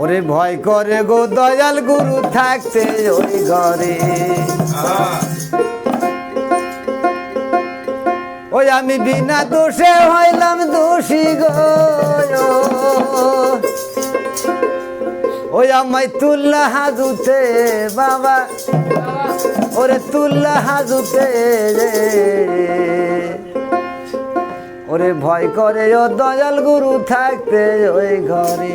ওরে ভয় করে গো দয়াল গুরু, থাকতে ওই ঘরে। ওই আমি বিনা দোষে হইলাম দোষী গো। ওই আমায় তুল্লা হাজুতে, বাবা। ওরে তুল্লা হাজুতে ওরে ভয় করে ও দয়াল গুরু থাকতে ওই ঘরে